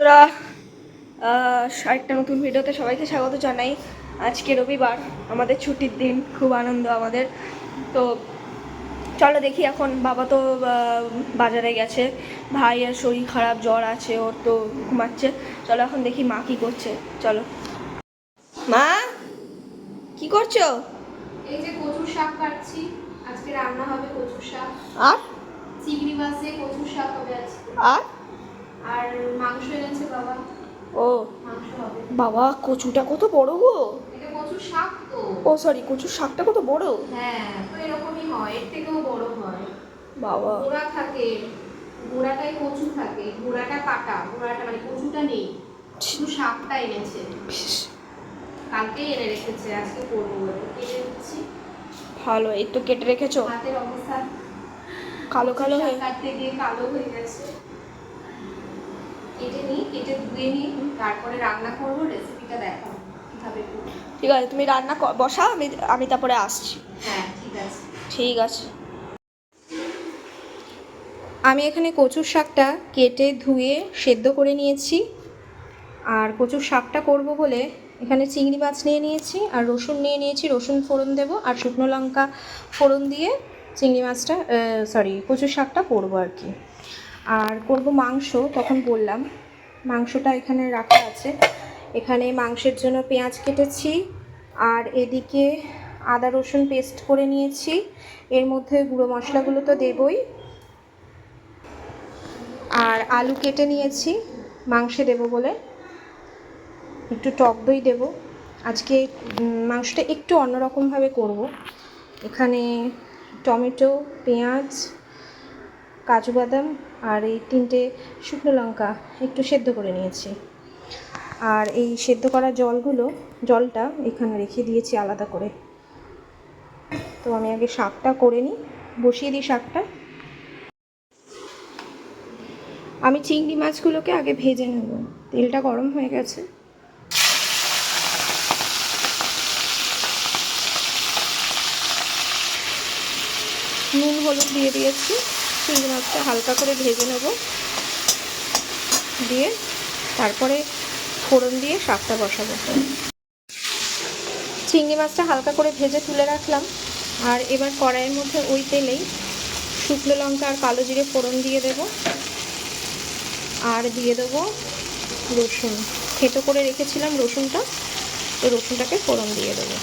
বন্ধুরা আরেকটা নতুন ভিডিওতে সবাইকে স্বাগত জানাই। আজকে রবিবার আমাদের ছুটির দিন খুব আনন্দ আমাদের। তো চলো দেখি এখন বাবা তো বাজারে গেছে। ভাইয়ের শরীর খারাপ জ্বর আছে ওর তো ঘুমাচ্ছে। চলো এখন দেখি মা কি করছে। চলো। মা কি করছ? এই যে কচুর শাক কাটছি। আজকে রান্না হবে কচুর শাক। আর? চিংড়ি মাছ কচুর শাক হবে আজকে। আর? আর মাংস এনেছে বাবা। ও বাবা কচুটা কত বড় গো? এটা কচুর শাক তো। ও সরি কচুর শাকটা কত বড়? হ্যাঁ তো এরকমই হয় এর থেকেও বড় হয়। বাবা। গোড়া থাকে গোড়াটাই কচু থাকে গোড়াটা কাটা গোড়াটা মানে কচুটা নেই শুধু শাকটা এনেছে। কালকেই এনে রেখেছে আজকে করব কেটে দিচ্ছি ভালো এই তো কেটে রেখেছো। হাতের অবস্থা। কালো কালো হয়ে কাটতে গিয়ে কালো হয়ে গেছে। কেটে নিই কেটে ধুয়ে নিই তারপরে রান্না করব রেসিপিটা দেখাবো। ঠিক আছে তুমি রান্না বসাও আমি আমি তারপরে আসছি। হ্যাঁ ঠিক আছে। ঠিক আছে। আমি এখানে কচুর শাকটা কেটে ধুয়ে সেদ্ধ করে নিয়েছি। আর কচুর শাকটা করব বলে এখানে চিংড়ি মাছ নিয়ে নিয়েছি আর রসুন নিয়ে নিয়েছি রসুন ফোড়ন দেব আর শুকনো লঙ্কা ফোড়ন দিয়ে চিংড়ি মাছটা সরি কচুর শাকটা করব আর কি। আর করব মাংস, তখন বললাম, মাংসটা এখানে রাখা আছে। এখানে মাংসের জন্য পেঁয়াজ কেটেছি, আর এদিকে আদা রসুন পেস্ট করে নিয়েছি। এর মধ্যে গুঁড়ো মশলাগুলো তো দেবই। আর আলু কেটে নিয়েছি, মাংসে দেব বলে। একটু টক দই দেব। আজকে মাংসটা একটু অন্যরকমভাবে করব। এখানে টমেটো, পেঁয়াজ কাজু বাদাম আর এই তিনটে শুকনো লঙ্কা একটু সেদ্ধ করে নিয়েছি। আর এই সেদ্ধ করা জলগুলো, জলটা এখানে রেখে দিয়েছি আলাদা করে। তো আমি আগে শাকটা করে নিই, বসিয়ে দিই শাকটা। আমি চিংড়ি মাছগুলোকে আগে ভেজে নেব। তেলটা গরম হয়ে গেছে। নুন, হলুদ দিয়ে দিয়েছি। চিংড়ি মাছটা হালকা করে ভেজে নেব। দিয়ে তারপরে ফোড়ন দিয়ে শাকটা বসাবো। চিংড়ি মাছটা হালকা করে ভেজে তুলে রাখলাম। আর এবার কড়াইয়ের মধ্যে ওই তেলেই শুকনো লঙ্কা আর কালো জিরে ফোড়ন দিয়ে দেবো। আর দিয়ে দেবো রসুন। থেতো করে রেখেছিলাম রসুনটা, তো রসুনটাকে ফোড়ন দিয়ে দেবো।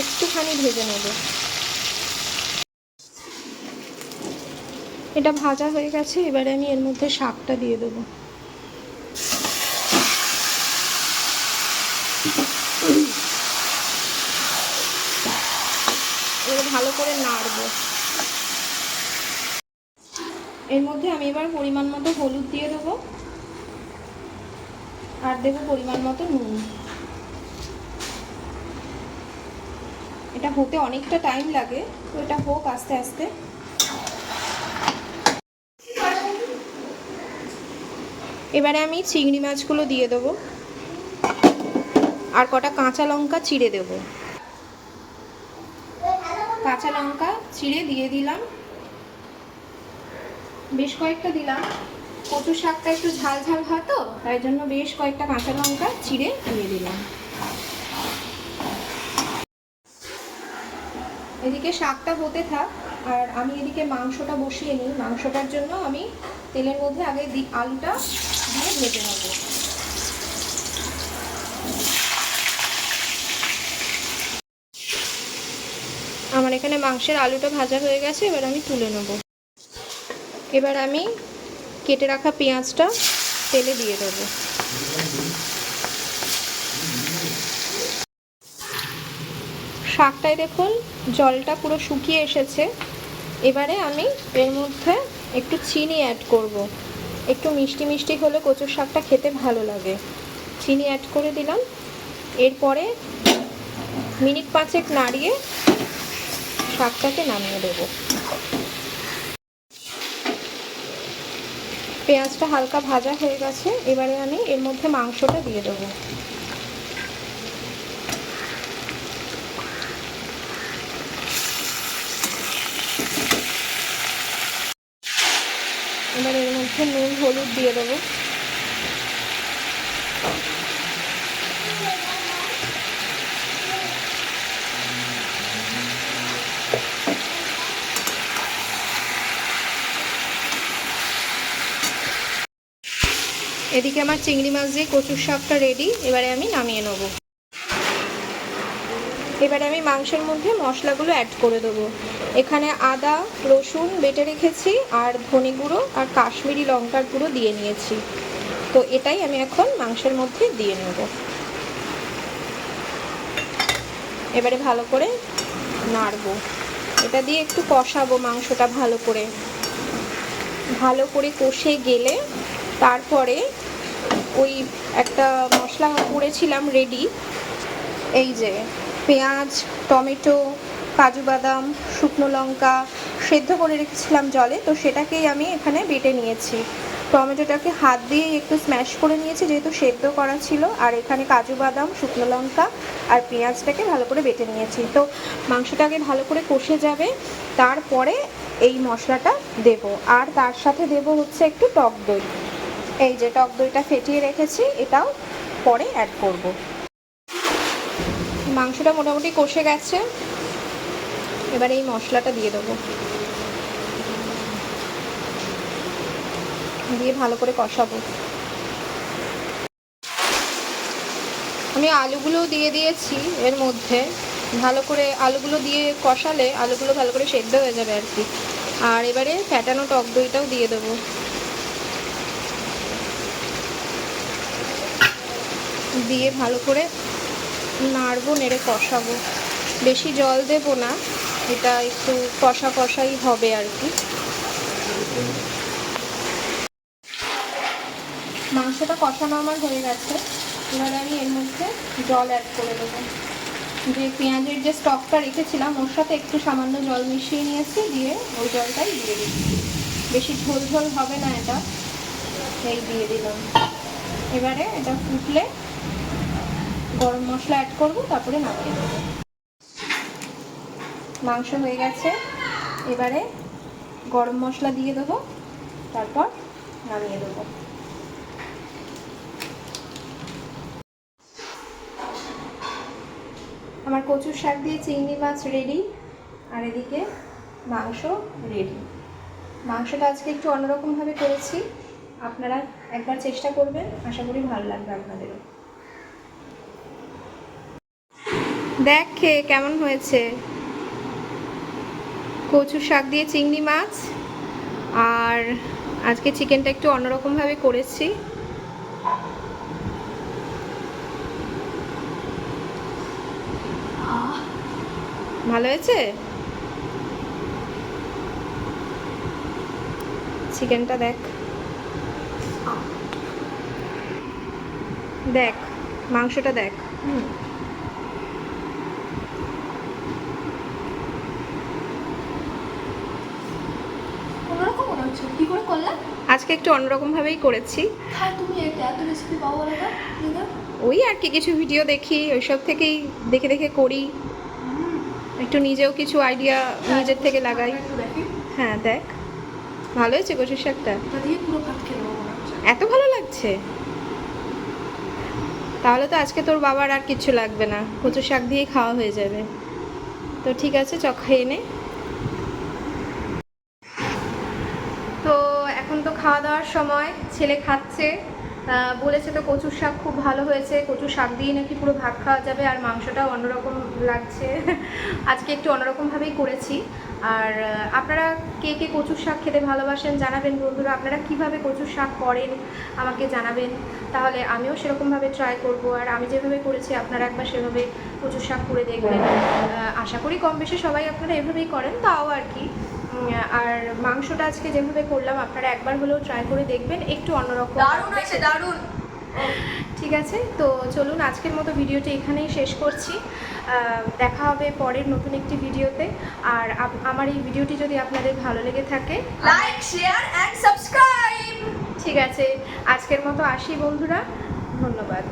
একটুখানি ভেজে নেব। এটা ভাজা হয়ে গেছে, এবারে আমি এর মধ্যে শাকটা দিয়ে দেবো। ভালো করে নাড়বো। এর মধ্যে আমি এবার পরিমাণ মতো হলুদ দিয়ে দেবো। আর দেবো পরিমাণ মতো নুন। এটা হতে অনেকটা টাইম লাগে, তো এটা হোক আস্তে আস্তে। এবারে আমি চিংড়ি মাছগুলো দিয়ে দেবো। আর কটা কাঁচা লঙ্কা চিড়ে দেবো। কাঁচা লঙ্কা চিড়ে দিয়ে দিলাম। বেশ কয়েকটা দিলাম। কচু শাকটা একটু ঝাল ঝাল হয় তো, তাই জন্য বেশ কয়েকটা কাঁচা লঙ্কা চিড়ে দিয়ে দিলাম। এদিকে শাকটা হতে থাক, আর আমি এদিকে মাংসটা বসিয়ে নিই। মাংসটার জন্য আমি তেলের মধ্যে আগে আলুটা দিয়ে ভেজে নেব। আমার এখানে মাংসের আলুটা ভাজা হয়ে গেছে, এবার আমি তুলে নেব। এবার আমি কেটে রাখা পেঁয়াজটা তেলে দিয়ে দেবো। শাকটায় দেখুন জলটা পুরো শুকিয়ে এসেছে। এবারে আমি এর মধ্যে একটু চিনি অ্যাড করব। একটু মিষ্টি মিষ্টি হলে কচুর শাকটা খেতে ভালো লাগে। চিনি অ্যাড করে দিলাম। এরপরে মিনিট পাঁচেক নাড়িয়ে শাকটাকে নামিয়ে দেব। পেঁয়াজটা হালকা ভাজা হয়ে গেছে। এবারে আমি এর মধ্যে মাংসটা দিয়ে দেবো। মধ্যে নুন, হলুদ দিয়ে দেবো। এদিকে আমার চিংড়ি মাছ দিয়ে কচুর শাকটা রেডি এবারে আমি নামিয়ে নেব। এবারে আমি মাংসের মধ্যে মশলাগুলো অ্যাড করে দেবো। এখানে আদা, রসুন বেটে রেখেছি আর ধনে গুঁড়ো আর কাশ্মীরি লঙ্কার গুঁড়ো দিয়ে নিয়েছি। তো এটাই আমি এখন মাংসের মধ্যে দিয়ে নেব। এবারে ভালো করে নাড়বো। এটা দিয়ে একটু কষাবো মাংসটা ভালো করে। ভালো করে কষে গেলে তারপরে ওই একটা মশলা করেছিলাম রেডি। এই যে পেঁয়াজ, টমেটো কাজু বাদাম, শুকনো লঙ্কা সেদ্ধ করে রেখেছিলাম জলে, তো সেটাকেই আমি এখানে বেটে নিয়েছি। টমেটোটাকে হাত দিয়ে একটু স্ম্যাশ করে নিয়েছি, যেহেতু সেদ্ধ করা ছিল, আর এখানে কাজু বাদাম, শুকনো লঙ্কা আর পেঁয়াজটাকে ভালো করে বেটে নিয়েছি। তো মাংসটাকে ভালো করে কষে যাবে, তারপরে এই মশলাটা দেব। আর তার সাথে দেব হচ্ছে একটু টক দই। এই যে টক দইটা ফেটিয়ে রেখেছি, এটাও পরে অ্যাড করব। মাংসটা মোটামুটি কষে গেছে। এবার এই মশলাটা দিয়ে দেবো। দিয়ে ভালো করে কষাবো। আমি আলুগুলো দিয়ে দিয়েছি এর মধ্যে। ভালো করে আলুগুলো দিয়ে কষালে আলুগুলো ভালো করে সেদ্ধ হয়ে যাবে আর কি। আর এবারে ফ্যাটানো টক দইটাও দিয়ে দেবো। দিয়ে ভালো করে নাড়বো, নেড়ে কষাবো। বেশি জল দেবো না। এটা একটু কষা কষাই হবে আর কি। মাংসটা কষানো আমার হয়ে গেছে। এবার আমি এর মধ্যে জল অ্যাড করে দেবো। যে পেঁয়াজের যে স্টকটা রেখেছিলাম, ওর সাথে একটু সামান্য জল মিশিয়ে নিয়েছি, দিয়ে ওই জলটাই দিয়ে দিচ্ছি। বেশি ঝোল ঝোল হবে না এটা। এই দিয়ে দিলাম। এবারে এটা ফুটলে গরম মশলা অ্যাড করব, তারপরে নামিয়ে দেবো। মাংস হয়ে গেছে। এবারে গরম মশলা দিয়ে দেবো, তারপর নামিয়ে দেবো। আমার কচুর শাক দিয়ে চিংড়ি মাছ রেডি আর এদিকে মাংস রেডি মাংসটা আজকে একটু অন্যরকমভাবে করেছি, আপনারা একবার চেষ্টা করবেন, আশা করি ভালো লাগবে আপনাদেরও। দেখ কেমন হয়েছে। কচু শাক দিয়ে চিংড়ি মাছ আর আজকে চিকেনটা একটু অন্যরকমভাবে করেছি। ভালো হয়েছে? চিকেনটা দেখ। দেখ, মাংসটা দেখ। হুম অন্যরকম মনে হচ্ছে কি করে করলে আজকে একটু অন্যরকমভাবেই করেছি। হ্যাঁ ওই আর কি কিছু ভিডিও দেখি ওইসব থেকেই দেখে দেখে করি। একটু নিজেও কিছু আইডিয়া নিজের থেকে লাগাই। হ্যাঁ দেখ। ভালো হয়েছে কচুর শাকটা? দিয়ে এত ভালো লাগছে? তাহলে তো আজকে তোর বাবার আর কিচ্ছু লাগবে না। কচু শাক দিয়েই খাওয়া হয়ে যাবে। তো ঠিক আছে চ খেয়ে নে তো এখন তো খাওয়া দাওয়ার সময় ছেলে খাচ্ছে বলেছে তো কচুর শাক খুব ভালো হয়েছে, কচুর শাক দিয়ে নাকি পুরো ভাত খাওয়া যাবে আর মাংসটাও অন্যরকম লাগছে। আজকে একটু অন্যরকমভাবেই করেছি। আর আপনারা কে কে কচুর শাক খেতে ভালোবাসেন জানাবেন বন্ধুরা। আপনারা কীভাবে কচুর শাক করেন আমাকে জানাবেন। তাহলে আমিও সেরকমভাবে ট্রাই করব। আর আমি যেভাবে করেছি, আপনারা একবার সেভাবে কচুর শাক করে দেখবেন। আশা করি কম বেশি সবাই আপনারা এভাবেই করেন, তাও আর কি। আর মাংসটা আজকে যেভাবে করলাম আপনারা একবার হলেও ট্রাই করে দেখবেন একটু অন্যরকম দারুণ আছে দারুণ। ঠিক আছে তো চলুন আজকের মতো ভিডিওটি এখানেই শেষ করছি। দেখা হবে পরের নতুন একটি ভিডিওতে। আর আমার এই ভিডিওটি যদি আপনাদের ভালো লেগে থাকে লাইক শেয়ার এন্ড সাবস্ক্রাইব ঠিক আছে আজকের মতো আসি বন্ধুরা ধন্যবাদ।